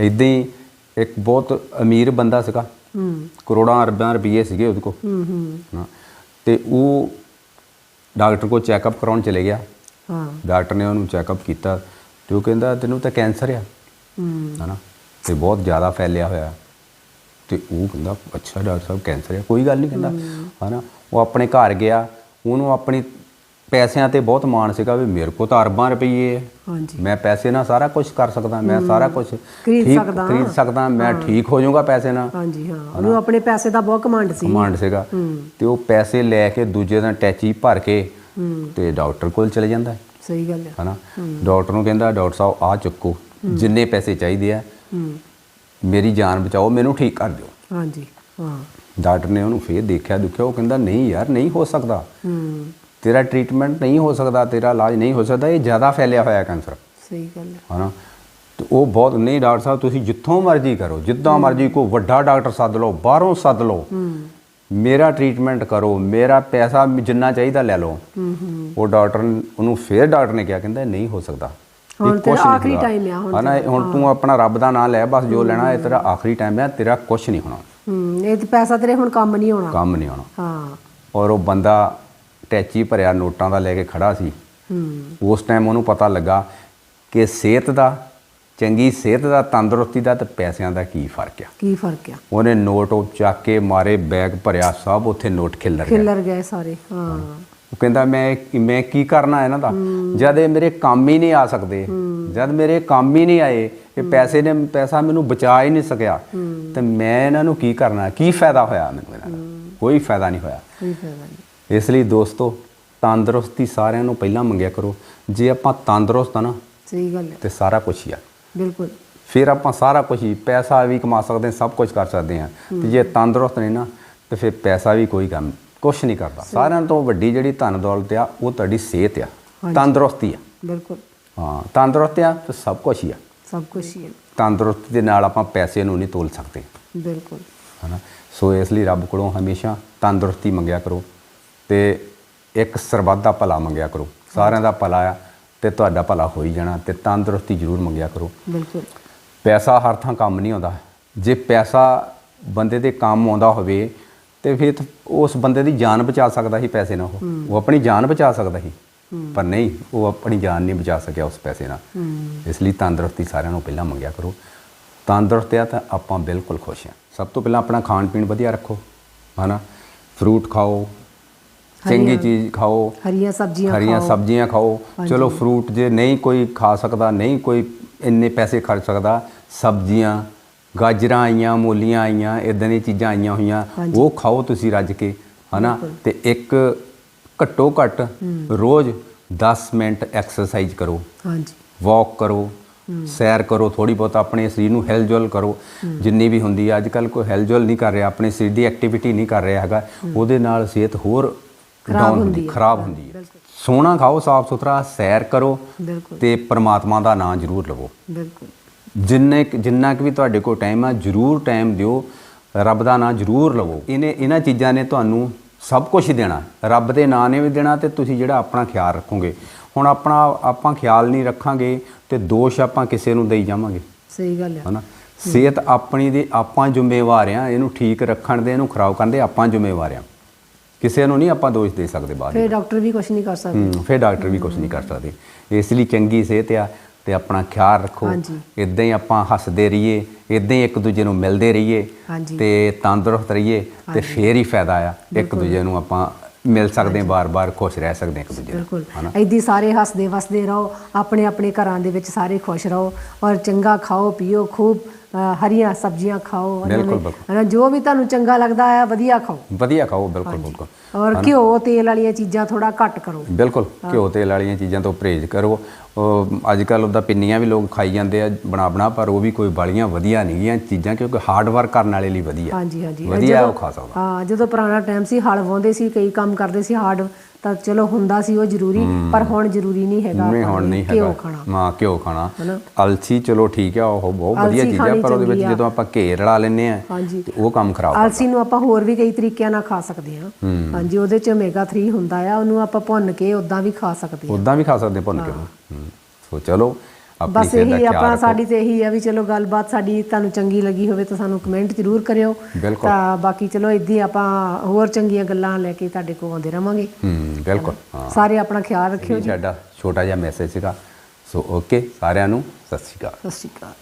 ਇਦਾਂ ਹੀ ਇੱਕ ਬਹੁਤ ਅਮੀਰ ਬੰਦਾ ਸੀਗਾ। ਹੂੰ। ਕਰੋੜਾਂ ਅਰਬਾਂ ਰੁਪਏ ਸੀਗੇ ਉਹਦੇ ਕੋਲ। ਹੂੰ ਹੂੰ। ਤੇ ਉਹ ਡਾਕਟਰ ਕੋਲ ਚੈੱਕਅਪ ਕਰਾਉਣ ਚਲੇ ਗਿਆ। ਹਾਂ। ਡਾਕਟਰ ਨੇ ਉਹਨੂੰ ਚੈੱਕਅਪ ਕੀਤਾ ਤੇ ਉਹ ਕਹਿੰਦਾ ਤੈਨੂੰ ਤਾਂ ਕੈਂਸਰ ਆ। ਹੂੰ। ਹਨਾ। ਤੇ ਬਹੁਤ ਜ਼ਿਆਦਾ ਫੈਲਿਆ ਹੋਇਆ। ਤੇ ਉਹ ਕਹਿੰਦਾ ਅੱਛਾ ਡਾਕਟਰ ਸਾਹਿਬ ਕੈਂਸਰ ਹੈ ਕੋਈ ਗੱਲ ਨਹੀਂ ਕਹਿੰਦਾ। ਹਨਾ। ਉਹ ਆਪਣੇ ਘਰ ਗਿਆ। ਉਹਨੂੰ ਆਪਣੀ ਪੈਸਿਆਂ ਤੇ ਬਹੁਤ ਮਾਣ ਸੀਗਾ ਵੀ ਮੇਰੇ ਕੋਲ ਤਾਂ ਅਰਬਾਂ ਰੁਪਏ ਹੈ ਹਾਂਜੀ। ਮੈਂ ਪੈਸੇ ਨਾਲ ਸਾਰਾ ਕੁਝ ਕਰ ਸਕਦਾ ਮੈਂ ਸਾਰਾ ਕੁਝ ਖਰੀਦ ਸਕਦਾ। ਖਰੀਦ ਸਕਦਾ ਮੈਂ ਠੀਕ ਹੋ ਜਾਊਂਗਾ ਪੈਸੇ ਨਾਲ। ਹਾਂਜੀ ਹਾਂ। ਉਹਨੂੰ ਆਪਣੇ ਪੈਸੇ ਦਾ ਬਹੁਤ ਕਮਾਂਡ ਸੀ। ਕਮਾਂਡ ਸੀਗਾ। ਤੇ ਉਹ ਪੈਸੇ ਲੈ ਕੇ ਦੂਜੇ ਦਿਨ ਟੈਚੀ ਭਰ ਕੇ ਤੇ ਡਾਕਟਰ ਕੋਲ ਚਲੇ ਜਾਂਦਾ ਸਹੀ ਗੱਲ ਹੈ। ਹਨਾ? ਡਾਕਟਰ ਨੂੰ ਕਹਿੰਦਾ ਡਾਕਟਰ ਸਾਹਿਬ ਆ ਚੁੱਕੋ। ਜਿੰਨੇ ਪੈਸੇ ਚਾਹੀਦੇ ਆ ਮੇਰੀ ਜਾਨ ਬਚਾਓ ਮੈਨੂੰ ਠੀਕ ਕਰ ਦਿਓ। ਹਾਂਜੀ ਹਾਂ। ਡਾਕਟਰ ਨੇ ਉਹਨੂੰ ਫੇਰ ਦੇਖਿਆ ਦੁਖਿਆ ਉਹ ਕਹਿੰਦਾ ਨਹੀਂ ਯਾਰ ਨਹੀਂ ਹੋ ਸਕਦਾ। ਹੂੰ। ਤੇਰਾ ਟ੍ਰੀਟਮੈਂਟ ਨਹੀਂ ਹੋ ਸਕਦਾ ਤੇਰਾ ਇਲਾਜ ਨਹੀਂ ਹੋ ਸਕਦਾ ਇਹ ਜ਼ਿਆਦਾ ਫੈਲਿਆ ਹੋਇਆ ਕੈਂਸਰ ਸਹੀ ਗੱਲ ਹੈ। ਹਨਾ? ਤੇ ਉਹ ਬਹੁਤ ਨਹੀਂ ਡਾਕਟਰ ਸਾਹਿਬ ਤੁਸੀਂ ਜਿੱਥੋਂ ਮਰਜ਼ੀ ਕਰੋ ਜਿੱਦਾਂ ਮਰਜ਼ੀ ਕੋ ਵੱਡਾ ਡਾਕਟਰ ਸੱਦ ਲਓ ਬਾਹਰੋਂ ਸੱਦ ਲਓ ਹੂੰ। ਮੇਰਾ ਟ੍ਰੀਟਮੈਂਟ ਕਰੋ ਮੇਰਾ ਪੈਸਾ ਜਿੰਨਾ ਚਾਹੀਦਾ ਲੈ ਲਓ। ਹੂੰ ਹੂੰ। ਉਹ ਡਾਕਟਰ ਉਹਨੂੰ ਫੇਰ ਡਾਕਟਰ ਨੇ ਕਿਹਾ ਕਹਿੰਦਾ ਨਹੀਂ ਹੋ ਸਕਦਾ। ਹੁਣ ਤੇਰਾ ਆਖਰੀ time ਆ ਹੁਣ ਹਨਾ ਹੁਣ ਤੂੰ ਆਪਣਾ ਰੱਬ ਦਾ ਨਾਮ ਲੈ ਬਸ ਜੋ ਲੈਣਾ ਇਹ ਤੇਰਾ ਆਖਰੀ ਟਾਈਮ ਹੈ ਤੇਰਾ ਕੁਝ ਨਹੀਂ ਹੋਣਾ। ਹੂੰ ਇਹ ਤੇ ਪੈਸਾ ਤੇਰੇ ਹੁਣ ਕੰਮ ਨਹੀਂ ਆਉਣਾ। ਕੰਮ ਨਹੀਂ ਆਉਣਾ। ਹਾਂ। ਔਰ ਉਹ ਬੰਦਾ ਟੈਚੀ ਭਰਿਆ ਨੋਟਾਂ ਦਾ ਲੈ ਕੇ ਖੜਾ ਸੀ। ਹੂੰ। ਉਸ ਟਾਈਮ ਉਹਨੂੰ ਪਤਾ ਲੱਗਾ ਕਿ ਸਿਹਤ ਦਾ ਚੰਗੀ ਸਿਹਤ ਦਾ ਤੰਦਰੁਸਤੀ ਦਾ ਤੇ ਪੈਸਿਆਂ ਦਾ ਕੀ ਫ਼ਰਕ ਆ। ਕੀ ਫ਼ਰਕ ਆ? ਉਹਨੇ ਨੋਟ ਉਹ ਚੱਕ ਕੇ ਮਾਰੇ ਬੈਗ ਭਰਿਆ ਸਭ ਉੱਥੇ ਨੋਟ ਖਿਲਰ ਗਿਆ ਖਿੱਲਰ ਗਏ ਸਾਰੇ ਹਾਂ। ਉਹ ਕਹਿੰਦਾ ਮੈਂ ਮੈਂ ਕੀ ਕਰਨਾ ਇਹਨਾਂ ਦਾ? ਜਦ ਇਹ ਮੇਰੇ ਕੰਮ ਹੀ ਨਹੀਂ ਆ ਸਕਦੇ ਜਦ ਮੇਰੇ ਕੰਮ ਹੀ ਨਹੀਂ ਆਏ ਇਹ ਪੈਸੇ ਨੇ ਪੈਸਾ ਮੈਨੂੰ ਬਚਾ ਹੀ ਨਹੀਂ ਸਕਿਆ ਤੇ ਮੈਂ ਇਹਨਾਂ ਨੂੰ ਕੀ ਕਰਨਾ? ਕੀ ਫਾਇਦਾ ਹੋਇਆ ਮੈਨੂੰ ਇਹਨਾਂ ਦਾ? ਕੋਈ ਫਾਇਦਾ ਨਹੀਂ ਹੋਇਆ। ਕੋਈ ਫਾਇਦਾ ਨਹੀਂ। ਇਸ ਲਈ ਦੋਸਤੋ ਤੰਦਰੁਸਤੀ ਸਾਰਿਆਂ ਨੂੰ ਪਹਿਲਾਂ ਮੰਗਿਆ ਕਰੋ। ਜੇ ਆਪਾਂ ਤੰਦਰੁਸਤ ਆ ਨਾ ਸਹੀ ਗੱਲ ਹੈ। ਤੇ ਸਾਰਾ ਕੁਝ ਹੀ ਆ। ਬਿਲਕੁਲ। ਫਿਰ ਆਪਾਂ ਸਾਰਾ ਕੁਝ ਹੀ ਪੈਸਾ ਵੀ ਕਮਾ ਸਕਦੇ ਹਾਂ ਸਭ ਕੁਝ ਕਰ ਸਕਦੇ ਹਾਂ। ਤੇ ਜੇ ਤੰਦਰੁਸਤ ਨਹੀਂ ਨਾ ਤੇ ਫਿਰ ਪੈਸਾ ਵੀ ਕੋਈ ਕੰਮ ਕੁਝ ਨਹੀਂ ਕਰਦਾ। ਸਾਰਿਆਂ ਤੋਂ ਵੱਡੀ ਜਿਹੜੀ ਧਨ ਦੌਲਤ ਆ ਉਹ ਤੁਹਾਡੀ ਸਿਹਤ ਆ। ਤੰਦਰੁਸਤੀ ਆ। ਬਿਲਕੁਲ। ਹਾਂ ਤੰਦਰੁਸਤ ਆ ਤੇ ਸਭ ਕੁਝ ਹੀ ਆ। ਸਭ ਕੁਝ ਹੀ ਹੈ ਤੰਦਰੁਸਤੀ ਦੇ ਨਾਲ ਆਪਾਂ ਪੈਸੇ ਨੂੰ ਨਹੀਂ ਤੋਲ ਸਕਦੇ। ਬਿਲਕੁਲ। ਹਨਾ? ਸੋ ਇਸ ਲਈ ਰੱਬ ਕੋਲੋਂ ਹਮੇਸ਼ਾ ਤੰਦਰੁਸਤੀ ਮੰਗਿਆ ਕਰੋ। ਤੇ ਇੱਕ ਸਰਬੱਤ ਦਾ ਭਲਾ ਮੰਗਿਆ ਕਰੋ। ਸਾਰਿਆਂ ਦਾ ਭਲਾ ਆ ਤੇ ਤੁਹਾਡਾ ਭਲਾ ਹੋ ਹੀ ਜਾਣਾ ਤੇ ਤੰਦਰੁਸਤੀ ਜ਼ਰੂਰ ਮੰਗਿਆ ਕਰੋ। ਬਿਲਕੁਲ। ਪੈਸਾ ਹਰ ਥਾਂ ਕੰਮ ਨਹੀਂ ਆਉਂਦਾ। ਜੇ ਪੈਸਾ ਬੰਦੇ ਦੇ ਕੰਮ ਆਉਂਦਾ ਹੋਵੇ ਤੇ ਫਿਰ ਉਸ ਬੰਦੇ ਦੀ ਜਾਨ ਬਚਾ ਸਕਦਾ ਸੀ ਪੈਸੇ ਨਾਲ ਉਹ। ਉਹ ਆਪਣੀ ਜਾਨ ਬਚਾ ਸਕਦਾ ਸੀ। ਪਰ ਨਹੀਂ ਉਹ ਆਪਣੀ ਜਾਨ ਨਹੀਂ ਬਚਾ ਸਕਿਆ ਉਸ ਪੈਸੇ ਨਾਲ। ਇਸ ਲਈ ਤੰਦਰੁਸਤੀ ਸਾਰਿਆਂ ਨੂੰ ਪਹਿਲਾਂ ਮੰਗਿਆ ਕਰੋ। ਤੰਦਰੁਸਤ ਆ ਤਾਂ ਆਪਾਂ ਬਿਲਕੁਲ ਖੁਸ਼ ਹਾਂ ਸਭ ਤੋਂ ਪਹਿਲਾਂ ਆਪਣਾ ਖਾਣ ਪੀਣ ਵਧੀਆ ਰੱਖੋ। ਹਨਾ? ਫਰੂਟ ਖਾਓ ਚੰਗੀ ਹਰੀਆਂ- ਚੀਜ਼ ਖਾਓ ਹਰੀਆਂ ਸਬਜ਼ੀਆਂ ਹਰੀਆਂ ਖਾਓ। ਸਬਜ਼ੀਆਂ ਖਾਓ। ਚਲੋ ਫਰੂਟ ਜੇ ਨਹੀਂ ਕੋਈ ਖਾ ਸਕਦਾ ਨਹੀਂ ਕੋਈ ਇੰਨੇ ਪੈਸੇ ਖਰਚ ਸਕਦਾ ਸਬਜ਼ੀਆਂ ਗਾਜਰਾਂ ਆਈਆਂ ਮੂਲੀਆਂ ਆਈਆਂ ਇਦਾਂ ਦੀਆਂ ਚੀਜ਼ਾਂ ਆਈਆਂ ਹੋਈਆਂ। ਉਹ ਖਾਓ ਤੁਸੀਂ ਰੱਜ ਕੇ ਹਨਾ। ਤੇ ਇੱਕ ਘੱਟੋ ਘੱਟ ਰੋਜ਼ 10 ਮਿੰਟ ਐਕਸਰਸਾਈਜ਼ ਕਰੋ। ਹਾਂਜੀ। ਵਾਕ ਕਰੋ। ਸੈਰ ਕਰੋ ਥੋੜੀ ਬਹੁਤ ਆਪਣੇ ਸਰੀਰ ਨੂੰ ਹਿਲਜੁਲ ਕਰੋ। ਜਿੰਨੀ ਵੀ ਹੁੰਦੀ ਹੈ ਅੱਜ ਕੱਲ ਕੋਈ ਹਿਲਜੁਲ ਨਹੀਂ ਕਰ ਰਿਹਾ ਆਪਣੇ ਸਰੀਰ ਦੀ ਐਕਟੀਵਿਟੀ ਨਹੀਂ ਕਰ ਰਿਹਾ ਹੈਗਾ। ਉਹਦੇ ਨਾਲ ਸਿਹਤ ਹੋਰ ਖਰਾਬ ਡਾਊਨ ਹੁੰਦੀ। ਖਰਾਬ ਹੁੰਦੀ ਹੈ। ਸੋਣਾ ਖਾਓ ਸਾਫ਼ ਸੁਥਰਾ ਸੈਰ ਕਰੋ ਤੇ ਪ੍ਰਮਾਤਮਾ ਦਾ ਨਾਮ ਜ਼ਰੂਰ ਲਵੋ। ਬਿਲਕੁਲ। ਜਿੰਨੇ ਜਿੰਨਾ ਕਿ ਵੀ ਤੁਹਾਡੇ ਕੋਲ ਟਾਈਮ ਆ ਜ਼ਰੂਰ ਟਾਈਮ ਦਿਓ ਰੱਬ ਦਾ ਨਾਮ ਜ਼ਰੂਰ ਲਵੋ। ਇਹਨੇ ਇਹਨਾਂ ਚੀਜ਼ਾਂ ਨੇ ਤੁਹਾਨੂੰ ਸਭ ਕੁਝ ਦੇਣਾ। ਰੱਬ ਦੇ ਨਾਂ ਨੇ ਵੀ ਦੇਣਾ ਤੇ ਤੁਸੀਂ ਜਿਹੜਾ ਆਪਣਾ ਖਿਆਲ ਰੱਖੋਗੇ। ਹੁਣ ਆਪਣਾ ਆਪਾਂ ਖਿਆਲ ਨਹੀਂ ਰੱਖਾਂਗੇ ਤੇ ਦੋਸ਼ ਆਪਾਂ ਕਿਸੇ ਨੂੰ ਦੇਈ ਜਾਵਾਂਗੇ। ਸਹੀ ਗੱਲ ਹੈ ਹਨਾ? ਸਿਹਤ ਆਪਣੀ ਦੇ ਆਪਾਂ ਜ਼ਿੰਮੇਵਾਰ ਆ ਇਹਨੂੰ ਠੀਕ ਰੱਖਣ ਦੇ ਇਹਨੂੰ ਖਰਾਬ ਕਰਨ ਦੇ ਆਪਾਂ ਜ਼ਿੰਮੇਵਾਰ ਆ। ਕਿਸੇ ਨੂੰ ਨਹੀਂ ਆਪਾਂ ਦੋਸ਼ ਦੇ ਸਕਦੇ ਬਾਅਦ ਫਿਰ ਡਾਕਟਰ ਵੀ ਕੁਝ ਨਹੀਂ ਕਰ ਸਕਦੇ। ਹੂੰ ਫਿਰ ਡਾਕਟਰ ਵੀ ਕੁਝ ਨਹੀਂ ਕਰ ਸਕਦੇ। ਇਸ ਲਈ ਚੰਗੀ ਸਿਹਤ ਆ ਤੇ ਆਪਣਾ ਖਿਆਲ ਰੱਖੋ। ਇਦਾਂ ਹੀ ਆਪਾਂ ਹੱਸਦੇ ਰਹੀਏ ਇਦਾਂ ਹੀ ਇੱਕ ਦੂਜੇ ਨੂੰ ਮਿਲਦੇ ਰਹੀਏ। ਤੇ ਤੰਦਰੁਸਤ ਰਹੀਏ ਤੇ ਫੇਰ ਹੀ ਫਾਇਦਾ ਆ। ਇੱਕ ਦੂਜੇ ਨੂੰ ਆਪਾਂ ਮਿਲ ਸਕਦੇ ਹਾਂ ਬਾਰ-ਬਾਰ ਖੁਸ਼ ਰਹਿ ਸਕਦੇ ਹਾਂ ਇੱਕ ਦੂਜੇ ਬਿਲਕੁਲ। ਐਦੀ ਸਾਰੇ ਹੱਸਦੇ ਵਸਦੇ ਰਹੋ ਆਪਣੇ ਆਪਣੇ ਘਰਾਂ ਦੇ ਵਿੱਚ ਸਾਰੇ ਖੁਸ਼ ਰਹੋ ਔਰ ਚੰਗਾ ਖਾਓ ਪੀਓ ਖੂਬ ਹਰੀਆਂ ਸਬਜ਼ੀਆਂ ਖਾਓ। ਹਨਾ, ਜੋ ਵੀ ਤੁਹਾਨੂੰ ਚੰਗਾ ਲੱਗਦਾ ਹੈ ਵਧੀਆ ਖਾਓ। ਵਧੀਆ ਖਾਓ ਬਿਲਕੁਲ ਬਿਲਕੁਲ। ਔਰ ਘਿਓ ਤੇਲ ਵਾਲੀਆਂ ਚੀਜ਼ਾਂ ਥੋੜਾ ਘੱਟ ਕਰੋ। ਬਿਲਕੁਲ ਘਿਓ ਤੇਲ ਵਾਲੀਆਂ ਚੀਜ਼ਾਂ ਤੋਂ ਪਰਹੇਜ਼ ਕਰੋ। ਅੱਜ ਕੱਲ ਉਹਦਾ ਪਿੰਨੀਆਂ ਵੀ ਲੋਕ ਖਾਈ ਜਾਂਦੇ ਆ ਬਣਾ ਬਣਾ ਪਰ ਉਹ ਵੀ ਕੋਈ ਬਾਲੀਆਂ ਵਧੀਆ ਨਹੀਂ ਗੀਆਂ ਚੀਜ਼ਾਂ ਕਿਉਂਕਿ ਹਾਰਡ ਵਰਕ ਕਰਨ ਵਾਲੇ ਲਈ ਵਧੀਆ। ਹਾਂਜੀ ਹਾਂਜੀ। ਵਧੀਆ ਉਹ ਖਾ ਸਕਦਾ। ਹਾਂ ਜਦੋਂ ਪੁਰਾਣਾ ਟਾਈਮ ਸੀ ਹਲ ਵਾਉਂਦੇ ਸੀ ਕਈ ਕੰਮ ਕਰਦੇ ਸੀ ਹਾਰਡ ਤਾਂ ਚਲੋ ਹੁੰਦਾ ਸੀ ਉਹ ਜ਼ਰੂਰੀ ਪਰ ਹੁਣ ਜ਼ਰੂਰੀ ਨਹੀਂ ਹੈਗਾ ਨਹੀਂ ਹੁਣ ਨਹੀਂ ਘਿਓ ਹੈਗਾ। ਖਾਣਾ। ਹਾਂ ਘਿਓ ਖਾਣਾ? ਅਲਸੀ ਚਲੋ ਠੀਕ ਆ ਉਹ ਬਹੁਤ ਵਧੀਆ ਚੀਜ਼ ਆ ਪਰ ਉਹਦੇ ਵਿੱਚ ਆ। ਜਦੋਂ ਆਪਾਂ ਘੇਰ ਰਲਾ ਲੈਨੇ ਆ ਤੇ ਉਹ ਕੰਮ ਖਰਾਬ ਅਲਸੀ ਨੂੰ ਆਪਾਂ ਹੋਰ ਵੀ ਕਈ ਤਰੀਕਿਆਂ ਨਾਲ ਖਾ ਸਕਦੇ ਹਾਂ। ਹਾਂਜੀ ਉਹਦੇ ਚ ਓਮੇਗਾ 3 ਹੁੰਦਾ ਆ ਉਹਨੂੰ ਆਪਾਂ ਭੁੰਨ ਕੇ ਉਦਾਂ ਵੀ ਖਾ ਸਕਦੇ ਹਾਂ। ਉਦਾਂ ਵੀ ਖਾ ਸਕਦੇ ਭੁੰਨ ਕੇ। ਸੋ ਚਲੋ ਆਪਣੀ ਬਸ ਇਹੀ ਰੱਖੋ। ਸਾਡੀ ਤੇ ਇਹੀ ਆ ਵੀ ਚਲੋ ਗੱਲਬਾਤ ਸਾਡੀ ਤੁਹਾਨੂੰ ਚੰਗੀ ਲੱਗੀ ਹੋਵੇ ਤਾਂ ਸਾਨੂੰ ਕਮੈਂਟ ਜ਼ਰੂਰ ਕਰਿਓ। ਤਾਂ ਬਾਕੀ ਚਲੋ ਇਦਾਂ ਆਪਾਂ ਹੋਰ ਚੰਗੀਆਂ ਗੱਲਾਂ ਲੈ ਕੇ ਤੁਹਾਡੇ ਕੋਲ ਆਉਂਦੇ ਰਵਾਂਗੇ। ਹੂੰ ਬਿਲਕੁਲ ਸਾਰੇ ਆਪਣਾ ਖਿਆਲ ਰੱਖਿਓ ਜੀ। ਸਾਡਾ ਛੋਟਾ ਜਿਹਾ ਮੈਸੇਜ ਸੀਗਾ। ਸੋ ਓਕੇ ਸਾਰਿਆਂ ਨੂੰ ਸਤਿ ਸ਼੍ਰੀ ਅਕਾਲ। ਸਤਿ ਸ਼੍ਰੀ ਅਕਾਲ।